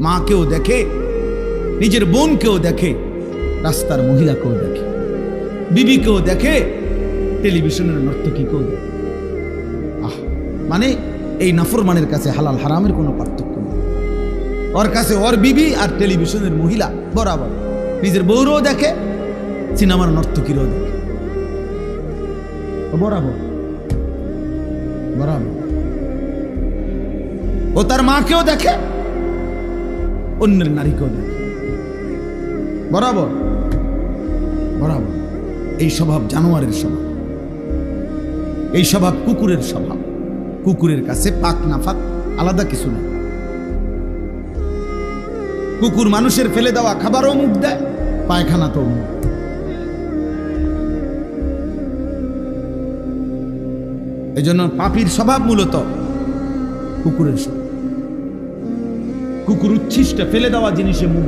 মাকেও দেখে, নিজের বোনকেও দেখে, রাস্তার মহিলাকেও দেখে, বিবিকেও দেখে, টেলিভিশনের নর্তকীকেও দেখে। আহ মানে এই নাফরমানের কাছে হালাল হারামের কোনো পার্থক্য নেই। ওর কাছে ওর বিবি আর টেলিভিশনের মহিলা বরাবর। নিজের বউরও দেখে, সিনেমার নর্তকীরও দেখে। বরাবর। বরাবর। ও তার মাকেও দেখে অন্যের নারীকেও দেখে। বরাবর। বরাবর। এই স্বভাব জানোয়ারের স্বভাব। এই স্বভাব কুকুরের স্বভাব। কুকুরের কাছে পাক নাফাক আলাদা কিছু নেই। কুকুর মানুষের ফেলে দেওয়া খাবারও মুখ দেয় পায়খানা তো মুখ এই জন্য পাপির স্বভাব মূলত কুকুরের স্বভাব। কুকুর উচ্ছিষ্ট ফেলে দেওয়া জিনিসে মুখ।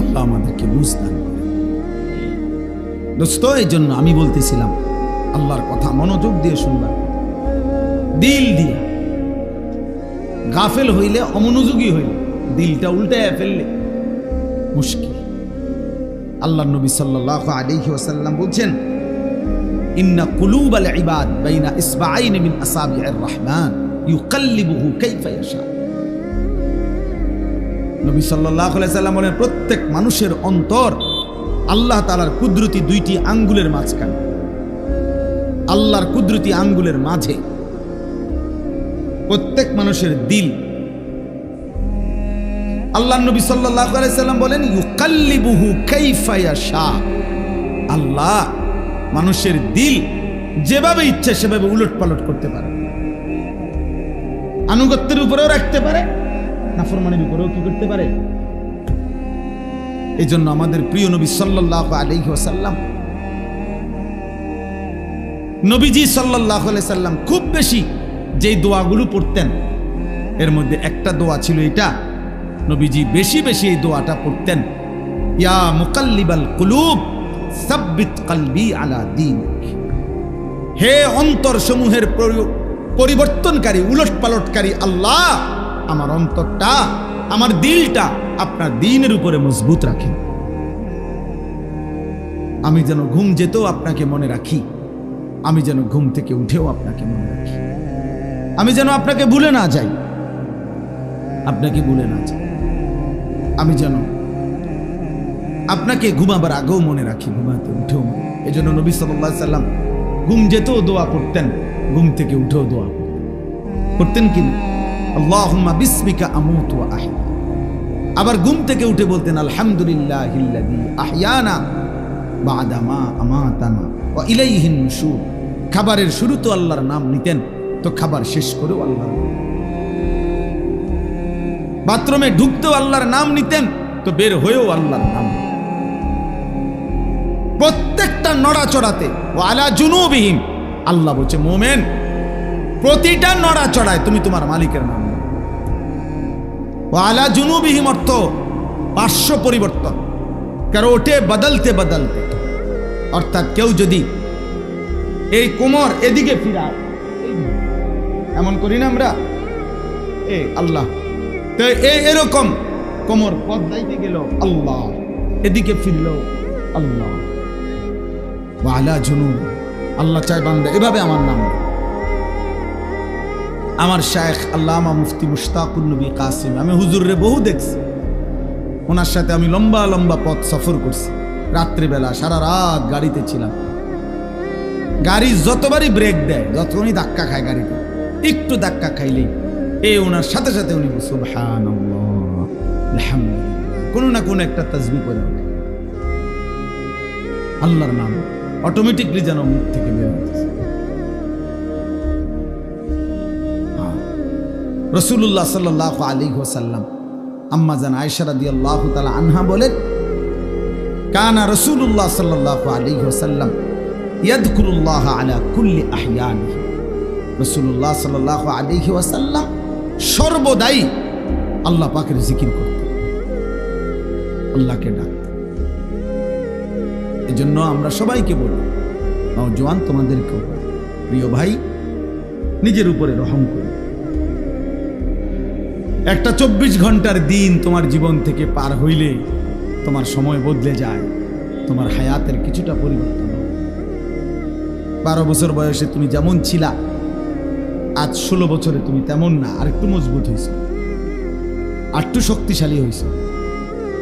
আল্লাহ আমাদেরকে বুঝদান দোস্ত এই জন্য আমি বলতেছিলাম, আল্লাহর কথা মনোযোগ দিয়ে শুনবার দিল দিয়ে। গাফেল হইলে অমনোযোগী হইলে, দিলটা উল্টায় ফেললে মুশকিল। আল্লাহ নবী সাল্লাল্লাহু আলাইহি ওয়াসাল্লাম বলছেন প্রত্যেক মানুষের অন্তর আল্লাহ তাআলার কুদরতি দুইটি আঙ্গুলের মাঝখানে। আল্লাহর কুদরতি আঙ্গুলের মাঝে। প্রত্যেক মানুষের দিল। আল্লাহ নবী সাল্লাম বলেন, ইউকাল্লিবুহু কাইফা ইয়াশা আল্লাহ মানুষের দিল যেভাবে ইচ্ছে সেভাবে উলট পালট করতে পারে। আনুগত্যের উপরেও রাখতে পারে, নাফরমানের উপরেও কি করতে পারে? এই জন্য আমাদের প্রিয় নবী সাল্লাহ আলহি নবীজি সাল্লাহ সাল্লাম খুব বেশি যেই দোয়াগুলো পড়তেন, এর মধ্যে একটা দোয়া ছিল এটা, নবীজি বেশি বেশি এই দোয়াটা পড়তেন, ইয়া মুকাল্লিবাল কুলুব সাব্বিত কলবি আলা হে অন্তর সমূহের পরিবর্তনকারী উলট পালটকারী আল্লাহ, আমার অন্তরটা, আমার দিলটা আপনার দিনের উপরে মজবুত রাখেন। আমি যেন ঘুম যেতেও আপনাকে মনে রাখি, আমি যেন ঘুম থেকে উঠেও আপনাকে মনে রাখি। আমি যেন আপনাকে ভুলে না যাই, আপনাকে ভুলে না যাই। আমি যেন আপনাকে ঘুমাবার আগেও মনে রাখি, ঘুমাতে উঠেও এই জন্য নবী সাল্লাহ সাল্লাম ঘুম যেতেও দোয়া করতেন, ঘুম থেকে উঠেও দোয়া করতেন। কি আল্লাহুম্মা বিসমিকা আমুতু আহয়া। আবার ঘুম থেকে উঠে বলতেন, আলহামদুলিল্লাহ আহিয়ানা বাদা মা আমাতানা ওয়া ইলাইহিন নুশুর। খাবারের শুরু তো আল্লাহর নাম নিতেন, তো খাবার শেষ করেও আল্লাহর বাথরুমে ঢুকতেও আল্লাহর নাম নিতেন, তো বের হয়েও আল্লাহর নাম প্রত্যেকটা নড়াচড়াতে। ও আলা জুনুবিহীন আল্লাহ বলছে, মোমেন, প্রতিটা নড়াচড়ায় তুমি তোমার মালিকের নাম। ও আলা জুনুবিহীম অর্থ পার্শ্ব পরিবর্তন। কারও ওঠে বদলতে বদলতে। অর্থাৎ কেউ যদি এই কোমর এদিকে ফিরায় এমন করি না আমরা? এ আল্লাহ। তো এই এরকম কোমর পথ দাইতে গেল আল্লাহ। এদিকে ফিরল আল্লাহ। জুনুব। আল্লাহ চাই বান্দা, এভাবে আমার নাম আমার শায়েখ আল্লামা মুফতি মুশতাকুল নবী কাসিম, আমি হুজুরে বহু দেখছি। ওনার সাথে আমি লম্বা লম্বা পথ সফর করছি। রাত্রিবেলা সারা রাত গাড়িতে ছিলাম। গাড়ি যতবারই ব্রেক দেয় যতক্ষণই ধাক্কা খায় গাড়িতে, একটু ধাক্কা খাইলেই এ ওনার সাথে সাথে উনি কোনো না কোনো একটা তসবি করে আল্লাহর নাম। অটোমেটিকলি যেন মুখ থেকে বের হতেছে রসুল্লাহ সাল্লাহ আলী ওসাল্লাম আম্মা জান আয়সারাদি আল্লাহ তালা আনহা বলেন, কানা রসুল্লাহ সাল্লাহ আলী ওসাল্লাম ইয়াদকুরুল্লাহ আলা কুল্লি আহিয়ানি রসুল্লাহ সাল্লাহ আলী ওয়াসাল্লাম সর্বদাই আল্লাহ পাকের জিকির করতেন। আল্লাহকে ডাকতেন এই জন্য আমরা সবাইকে বলি জোয়ান, তোমাদেরকেও প্রিয় ভাই, নিজের উপরে রহম করো। একটা চব্বিশ ঘণ্টার দিন তোমার জীবন থেকে পার হইলে তোমার সময় বদলে যায়, তোমার হায়াতের কিছুটা পরিবর্তন বারো বছর বয়সে তুমি যেমন ছিলা, আজ ষোলো বছরে তুমি তেমন না আর একটু মজবুত হয়েছ আর একটু শক্তিশালী হয়েছ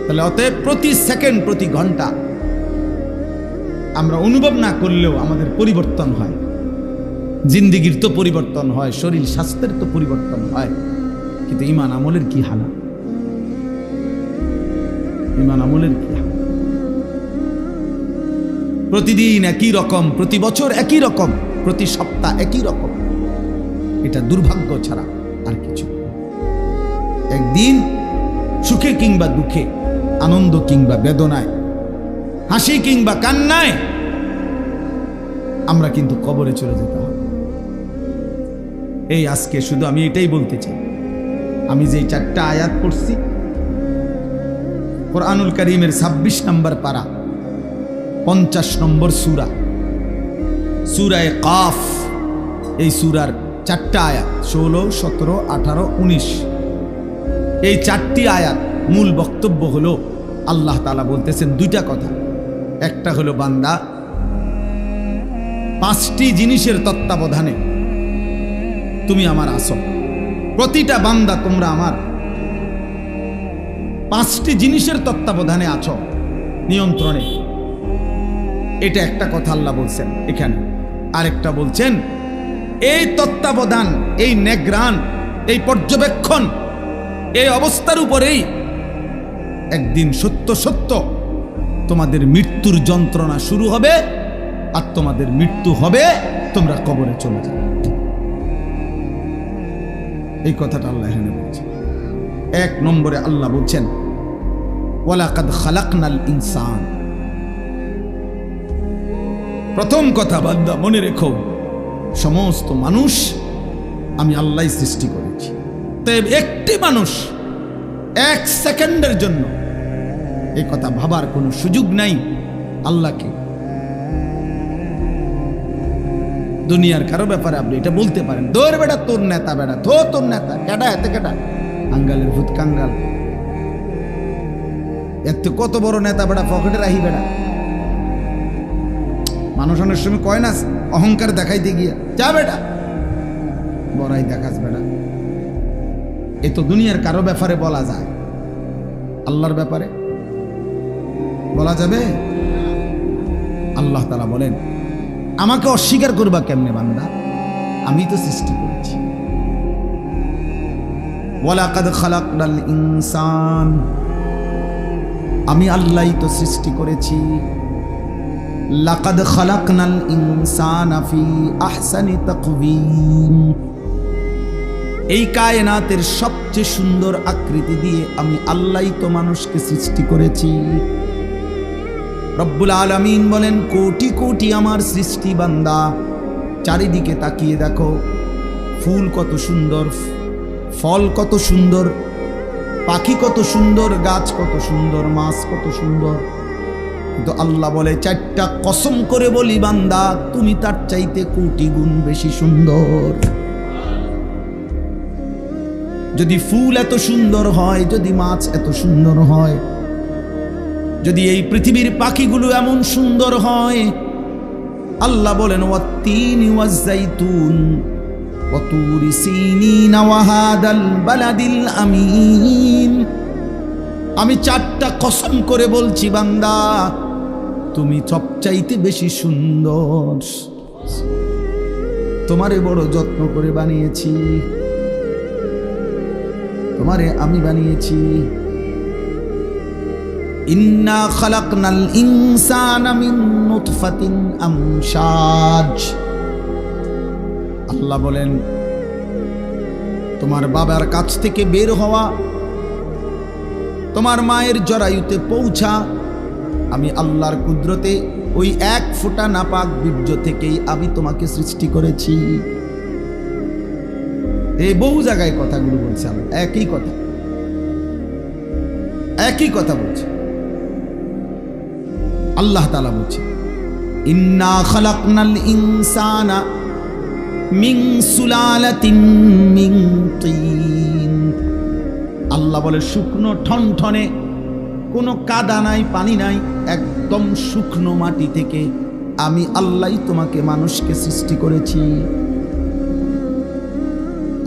তাহলে অতএব প্রতি সেকেন্ড, প্রতি ঘণ্টা আমরা অনুভব না করলেও আমাদের পরিবর্তন হয়। জিন্দিগির তো পরিবর্তন হয়, শরীর স্বাস্থ্যের তো পরিবর্তন হয়। কিন্তু ইমান আমলের কি হালা? ইমান আমলের কি হাল? প্রতিদিন একই রকম, প্রতি বছর একই রকম, প্রতি সপ্তাহ একই রকম। এটা দুর্ভাগ্য ছাড়া আর কিছু একদিন সুখে কিংবা দুঃখে, আনন্দ কিংবা বেদনায় হাসি কিংবা কান্নায় আমরা কিন্তু কবরে চলে যেতে হবে। এই আজকে শুধু আমি এটাই বলতে চাই। আমি যে চারটা আয়াত পড়ছি, কোরআনুল করিমের ছাব্বিশ নম্বর পারা, পঞ্চাশ নম্বর সুরা, সুরায় কাফ, এই সুরার চারটা আয়াত, ষোলো, সতেরো, আঠারো, উনিশ। এই চারটি আয়াত মূল বক্তব্য হলো, আল্লাহ তালা বলতেছেন দুইটা কথা। একটা হলো বান্দা। পাঁচটি জিনিসের তত্ত্বাবধানে তুমি আমার আসো প্রতিটা বান্দা তোমরা আমার। পাঁচটি জিনিসের তত্ত্বাবধানে আছো নিয়ন্ত্রণে। এটা একটা কথা আল্লাহ বলছেন এখানে। আরেকটা বলছেন, এই তত্ত্বাবধান, এই নেগ্রান, এই পর্যবেক্ষণ, এই অবস্থার উপরেই একদিন সত্য সত্য তোমাদের মৃত্যুর যন্ত্রণা শুরু হবে আর তোমাদের মৃত্যু হবে, তোমরা কবরে চলে যাবে এই কথাটা আল্লাহ এখানে বলছে এক নম্বরে আল্লাহ বলছেন, ওয়ালাকাদ খালাকনাল ইনসান। প্রথম কথা বান্দা, মনে রেখো, সমস্ত মানুষ আমি আল্লাহ সৃষ্টি করেছি। তাই একটি মানুষ এক সেকেন্ডের জন্য এই কথা ভাবার কোনো সুযোগ নাই আল্লাহকে। দুনিয়ার কারও ব্যাপারে আপনি এটা বলতে পারেন। দৌড় বেটা, তোর নেতা বেটা থো তোর নেতা কেটা এতে কেটা আঙ্গালের ভূত কাঙ্গাল। এত কত বড় নেতা বেটা পকেটে রাহি বেটা। মানুষ অনেক সময় কয় না, অহংকার দেখাইতে গিয়া। যা বেটা, বড়াই দেখাস বেটা। এ তো দুনিয়ার কারও ব্যাপারে বলা যায়। আল্লাহর ব্যাপারে বলা যাবে? আল্লাহ তালা বলেন, আমাকে অস্বীকার করবা কেমনে বান্দা? আমি তো সৃষ্টি করেছি। ইনসান। আমি আল্লাহই তো সৃষ্টি করেছি। লাকাদ খালাকনাল ইনসানা ফি আহসানি তাকওয়িম। এই কায়নাতের সবচেয়ে সুন্দর আকৃতি দিয়ে আমি আল্লাহই তো মানুষকে সৃষ্টি করেছি। রব্বুল আলামিন বলেন, কোটি কোটি আমার সৃষ্টি বান্দা, চারিদিকে তাকিয়ে দেখো, ফুল কত সুন্দর, ফল কত সুন্দর, পাখি কত সুন্দর, গাছ কত সুন্দর, মাছ কত সুন্দর। কিন্তু আল্লাহ বলে, চারটা কসম করে বলি বান্দা, তুমি তার চাইতে কোটি গুণ বেশি সুন্দর। যদি ফুল এত সুন্দর হয়, যদি মাছ এত সুন্দর হয় যদি এই পৃথিবীর পাখিগুলো এমন সুন্দর হয়, আল্লাহ বলেন, ওয়াত্তিন আমিন। আমি চারটা কসম করে বলছি, বান্দা, তুমি সবচাইতে বেশি সুন্দর। তোমারে বড় যত্ন করে বানিয়েছি। তোমারে আমি বানিয়েছি। ইন্না খালাকনাল ইনসানা মিন নুতফাতিন আমশাজ। আল্লাহ বলেন, তোমার বাবার কাছ থেকে বের হওয়া, তোমার মায়ের জরায়ুতে পৌঁছা, আমি আল্লাহর কুদরতে ওই এক ফোঁটা নাপাক বীর্য থেকেই আমি তোমাকে সৃষ্টি করেছি। এই বহু জায়গায় কথাগুলো বলছে আমি একই কথা একই কথা বলছে। আল্লাহ তালা বলছে ইন্না খালাকনাল ইনসানা মিং সুলালাতিন মিং আল্লাহ বলে, শুকনো ঠনঠনে কোনো কাদা নাই, পানি নাই, একদম শুকনো মাটি থেকে আমি আল্লাহ তোমাকে মানুষকে সৃষ্টি করেছি।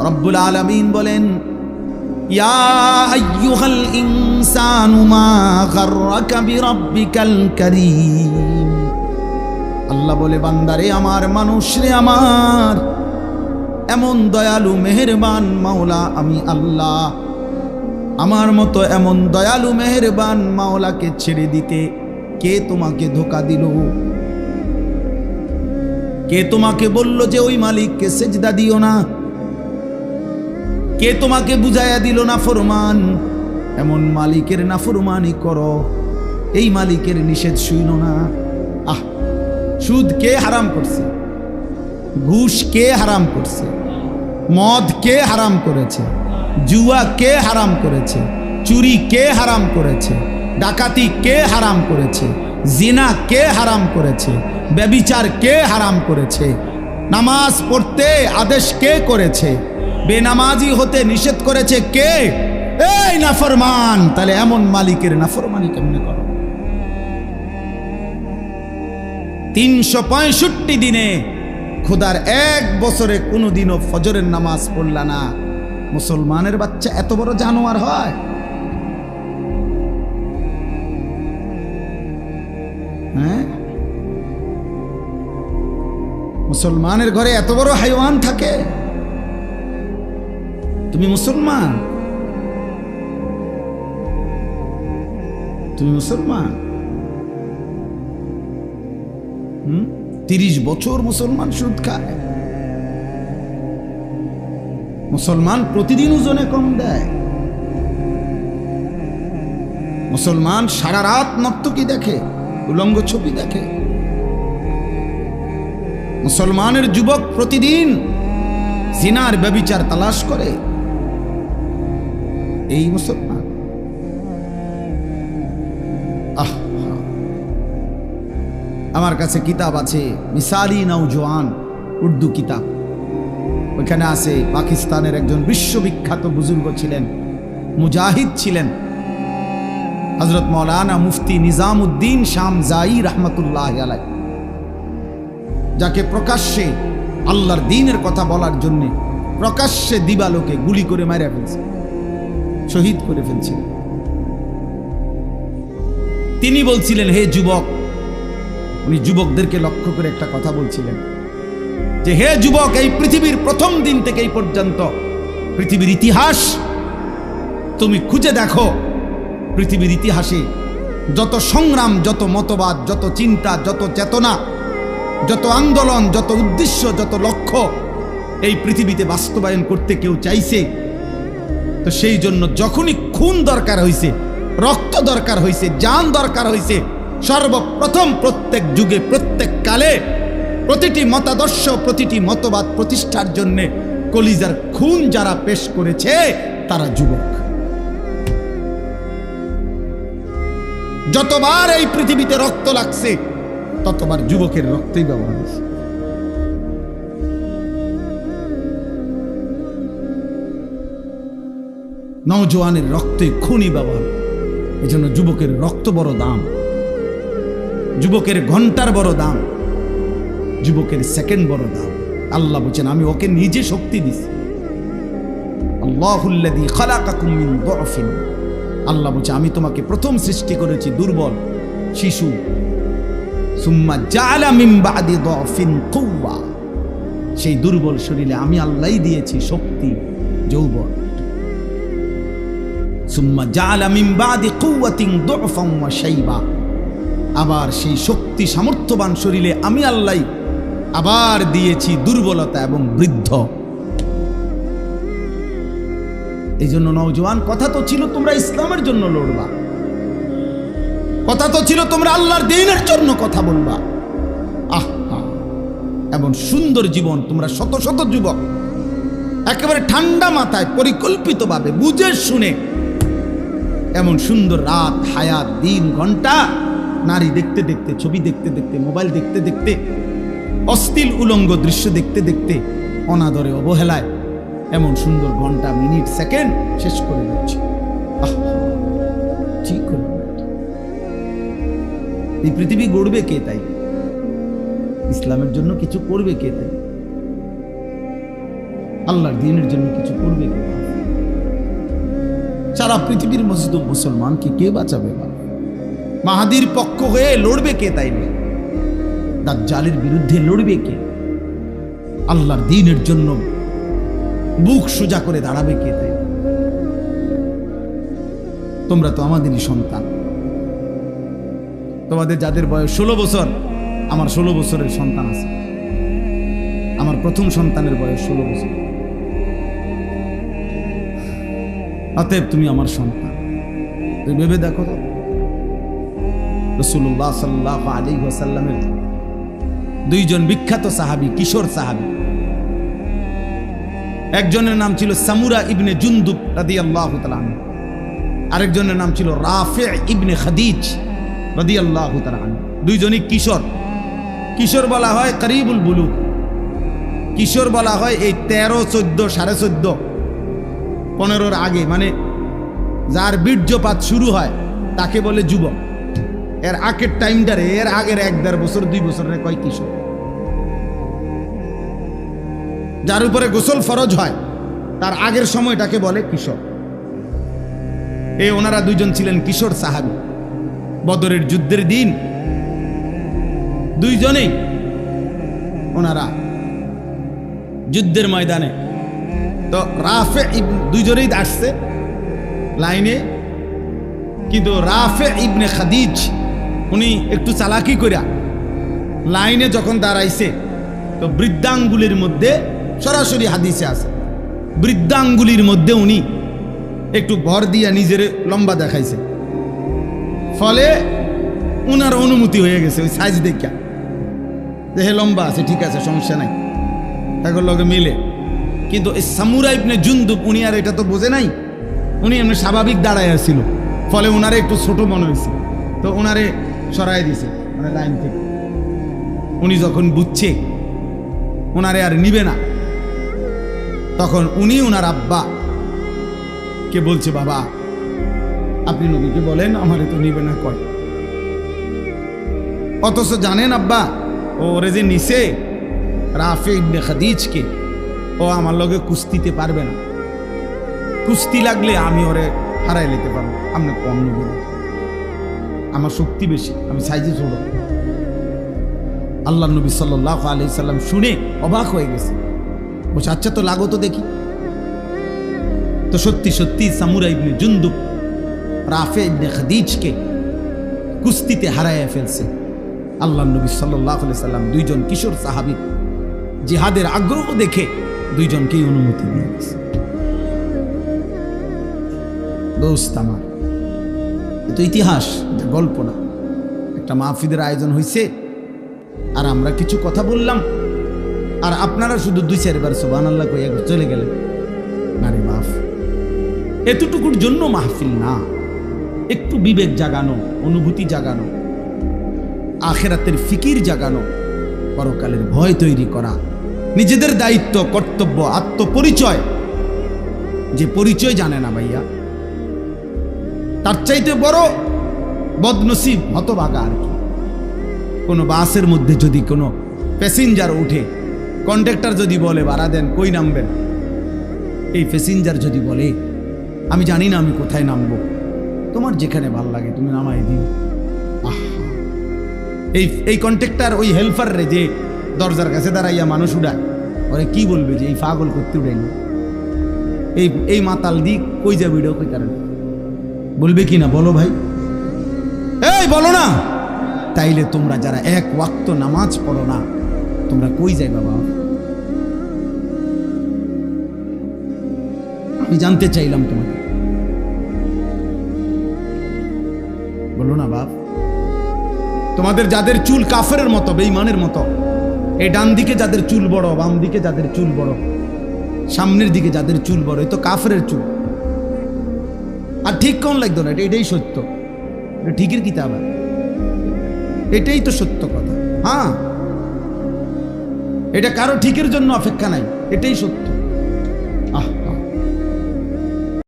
রব্বুল আলামিন বলেন ইয়া আইয়ুহাল ইনসানু মা গাররাকা বিরাব্বিকাল কারীম আল্লাহ বলে, বান্দারে, আমার মানুষ রে আমার এমন দয়ালু, মেহেরবান মাওলা আমি আল্লাহ। আমার মতো এমন দয়ালু, মেহেরবান মাওলাকে ছেড়ে দিতে কে তোমাকে ধোকা দিল? কে তোমাকে বলল যে ওই মালিককে সেজদা দিও না? কে তোমাকে বুঝাইয়া দিল না ফরমান? এমন মালিকের না ফরমানি করো। এই মালিকের নিষেধ শুইল না। আহ, সুদ কে হারাম করছে? ঘুষ কে হারাম করছে? মদ কে হারাম করেছে? জুয়া কে হারাম করেছে? চুরি কে হারাম করেছে? ডাকাতি কে হারাম করেছে? জিনা কে হারাম করেছে? ব্যবিচার কে হারাম করেছে? নামাজ পড়তে আদেশ কে করেছে? বেনামাজি হতে নিষেধ করেছে কে? এই নাফরমান! তাহলে এমন মালিকের নাফরমানি কেমনে করো? তিনশো পঁয়ষট্টি দিনে খোদার এক বছরে কোনোদিনও ফজরের নামাজ পড়লা না। মুসলমানের বাচ্চা এত বড় জানোয়ার হয়? হ্যাঁ? মুসলমানের ঘরে এত বড় হাইওয়ান থাকে? তুমি মুসলমান? তুমি মুসলমান? হুম? তিরিশ বছর মুসলমান সুদ খায়। মুসলমান প্রতিদিন ওজনে কম দেয়। মুসলমান সারা রাত নর্তকী দেখে, উলঙ্গ ছবি দেখে। মুসলমানের যুবক প্রতিদিন সিনার ব্যবিচার তালাশ করে। এই মুসলমান আমার কাছে কিতাব আছে, মিসালি নৌজওয়ান উর্দু কিতাব। ওইখানে আছে, পাকিস্তানের একজন বিশ্ববিখ্যাত বুজুর্গ ছিলেন, মুজাহিদ ছিলেন। হজরত মৌলানা মুফতি নিজামুদ্দিন শাম জাই রহমতুল্লাহ আলাই যাকে প্রকাশ্যে আল্লাহর দিনের কথা বলার জন্যে, প্রকাশ্যে দিবালোকে গুলি করে মারা ফেলছে। শহীদ করে ফেলছিলেন তিনি বলছিলেন, হে যুবক, উনি যুবকদেরকে লক্ষ্য করে একটা কথা বলছিলেন, যে, হে যুবক, এই পৃথিবীর প্রথম দিন থেকে এই পর্যন্ত পৃথিবীর ইতিহাস তুমি খুঁজে দেখো। পৃথিবীর ইতিহাসে যত সংগ্রাম, যত মতবাদ, যত চিন্তা, যত চেতনা, যত আন্দোলন, যত উদ্দেশ্য, যত লক্ষ্য এই পৃথিবীতে বাস্তবায়ন করতে কেউ চাইছে তো সেই জন্য যখনই খুন দরকার হয়েছে রক্ত দরকার হয়েছে যান দরকার হয়েছে সর্বপ্রথম প্রত্যেক যুগে, প্রত্যেক কালে প্রতিটি মতাদর্শ, প্রতিটি মতবাদ প্রতিষ্ঠার জন্য কলিজার খুন যারা পেশ করেছে, তারা যুবক। যতবার এই পৃথিবীতে রক্ত লাগছে, ততবার যুবকের রক্তই ব্যবহার হয়েছে। নওজোয়ানের রক্তই খুনি ব্যবহার। এই জন্য যুবকের রক্ত বড় দাম। যুবকের ঘণ্টার বড় দাম। যুবকের সেকেন্ড বড় দাম। আল্লাহ বলছেন, আমি ওকে নিজে শক্তি দিছি। আল্লাহ বলছে, আমি তোমাকে প্রথম সৃষ্টি করেছি দুর্বল, শিশু। সেই দুর্বল শরীরে আমি আল্লাহই দিয়েছি শক্তি, যৌবন। আবার সেই শক্তি সামর্থ্যবান শরীরে আমি আল্লাহ আবার দিয়েছি দুর্বলতা এবং বৃদ্ধ। এই জন্য নওজোয়ান, কথা তো ছিল তোমরা ইসলামের জন্য লড়বা। কথা তো ছিল তোমরা আল্লাহর দিনের জন্য কথা বলবা। আহ এমন সুন্দর জীবন তোমরা শত শত যুবক, একেবারে ঠান্ডা মাথায় পরিকল্পিতভাবে বুঝে শুনে এমন সুন্দর রাত, হায়াত, দিন, ঘণ্টা, নারী দেখতে দেখতে, ছবি দেখতে দেখতে, মোবাইল দেখতে দেখতে অস্থিল উলঙ্গ দৃশ্য দেখতে দেখতে, অনাদরে অবহেলায়, এমন সুন্দর ঘণ্টা, মিনিট, সেকেন্ড শেষ করে দিচ্ছে। এই পৃথিবী গড়বে কে তাই? ইসলামের জন্য কিছু করবে কে তাই? আল্লাহর দিনের জন্য কিছু করবে কে সারা পৃথিবীর মসজিদ মুসলমানকে কে বাঁচাবে? মাহাদির পক্ষ হয়ে লড়বে কে তাইলে দাজ্জালের বিরুদ্ধে লড়বে কে? আল্লাহর দিনের জন্য বুক সোজা করে দাঁড়াবে কে তাই? তোমরা তো আমাদেরই সন্তান। তোমাদের যাদের বয়স ষোলো বছর, আমার ষোলো বছরের সন্তান আছে। আমার প্রথম সন্তানের বয়স ষোলো বছর। অতএব তুমি আমার সন্তান। তুমি ভেবে দেখো তো। রসুল্লাহ সাল্লাহ আলী ওসাল্লামের দুইজন বিখ্যাত সাহাবি, কিশোর সাহাবি। একজনের নাম ছিল সামুরা ইবনে জুন্দুব রাদি আল্লাহ আরেকজনের নাম ছিল রাফে ইবনে খাদিজ রাদি আল্লাহ দুইজনই কিশোর। কিশোর বলা হয় করিবুল বুলু কিশোর বলা হয় এই তেরো, চোদ্দ, সাড়ে চোদ্দ পনেরোর আগে মানে যার বীর্যপাত শুরু হয়, তাকে বলে যুবক। এর আগের টাইমটারে, এর আগের এক দেড় বছর, দুই বছরের কয় কিশোর? যার উপরে গোসল ফরজ হয়, তার আগের সময়টাকে বলে কিশোর। এ ওনারা দুইজন ছিলেন কিশোর সাহাবি। বদরের যুদ্ধের দিন, দুইজনেই ওনারা যুদ্ধের ময়দানে তো রাফে দুইজনেই আসছে লাইনে। কিন্তু রাফে ইবনে খাদিজ, উনি একটু চালাকি করিয়া লাইনে যখন দাঁড়াইছে, তো বৃদ্ধাঙ্গুলির মধ্যে, সরাসরি হাদিসে আছে, বৃদ্ধাঙ্গুলির মধ্যে উনি একটু ভর দিয়া নিজের লম্বা দেখাইছে। ফলে উনার অনুমতি হয়ে গেছে ওই সাইজ দেখা যে হে লম্বা আছে, ঠিক আছে, সমস্যা নাই। এখন লগে মিলে। কিন্তু এই সামুরা ইবনে জুন্দুব, উনি আর এটা তো বোঝে নাই? উনি এমনি স্বাভাবিক দাঁড়ায় আসছিল ফলে ওনারে একটু ছোট মনে হয়েছে। তো ওনারে সরাই দিছে মানে লাইন থেকে। উনি যখন বুঝছে ওনারে আর নিবে না, তখন উনি ওনার আব্বা কে বলছে, বাবা, আপনি নবীকে বলেন, আমারে তো নিবে না, কয়? অথচ জানেন আব্বা, ওরে যে নিছে রাফে ইবনে খাদিজকে ও আমার লগে কুস্তিতে পারবে না। কুস্তি লাগলে আমি ওরে হারাই নিতে পারব। আপনি কম নেবেন। আমার শক্তি বেশি, আমি সাইজে ছোট। আল্লাহ নবী সাল্লাহ আলি সাল্লাম শুনে অবাক হয়ে গেছে। বলছে আচ্ছা তো লাগো তো দেখি। তো সত্যি সত্যি সামুরা ইবনে জুন্দুব, রাফে ইবনে খাদিজকে কুস্তিতে হারাইয়া ফেলছে। আল্লাহ নবী সাল্লাহ সাল্লাম দুইজন কিশোর সাহাবি জিহাদের আগ্রহ দেখে দুইজনকেই অনুমতি দিয়ে গেছে দোস্ত আমার, এ তো ইতিহাস, এটা গল্প না। একটা মাহফিদের আয়োজন হয়েছে আর আমরা কিছু কথা বললাম, আর আপনারা শুধু দুই চারবার সোবান আল্লাহ কইয়া চলে গেলেন। না রে মাফ এতটুকুর জন্য মাহফিল না। একটু বিবেক জাগানো, অনুভূতি জাগানো, আখেরাতের ফিকির জাগানো, পরকালের ভয় তৈরি করা নিজেদের দায়িত্ব, কর্তব্য, আত্মপরিচয়। যে পরিচয় জানে না ভাইয়া। তার চাইতে বড় বদনসিব, হতভাগা আর কি। কোনো বাসের মধ্যে যদি কোনো প্যাসেঞ্জার উঠে কন্ট্রাক্টর যদি বলে, ভাড়া দেন, কই নামবেন? এই প্যাসেঞ্জার যদি বলে, আমি জানি না, আমি কোথায় নামবো। তোমার যেখানে ভালো লাগে, তুমি নামাই দিও। এই এই কন্ট্রাক্টর ওই হেল্পার রে যে দরজার কাছে দাঁড়াইয়া মানুষ উড়ায় ওরে কি বলবে যে এই পাগল করতে উড়াইল এই এই মাতাল দি কই যাবে এটাও কই তারা বলবে কি না? বলো ভাই। এই, বলো না। তাইলে তোমরা যারা এক ওয়াক্ত নামাজ পড়ো না, তোমরা কই যাই বাবা? আমি জানতে চাইলাম তোমাকে। বলো না বাপ। তোমাদের যাদের চুল কাফের মতো বেইমানের মতো এই ডান দিকে যাদের চুল বড়, বাম দিকে যাদের চুল বড়, সামনের দিকে যাদের চুল বড়, এই তো কাফের চুল। আর ঠিক কোন লাগতো না? এটা এটাই সত্য। এটা ঠিকের কিতাব এটাই তো সত্য কথা। হ্যাঁ। এটা কারও ঠিকের জন্য অপেক্ষা নাই। এটাই সত্য।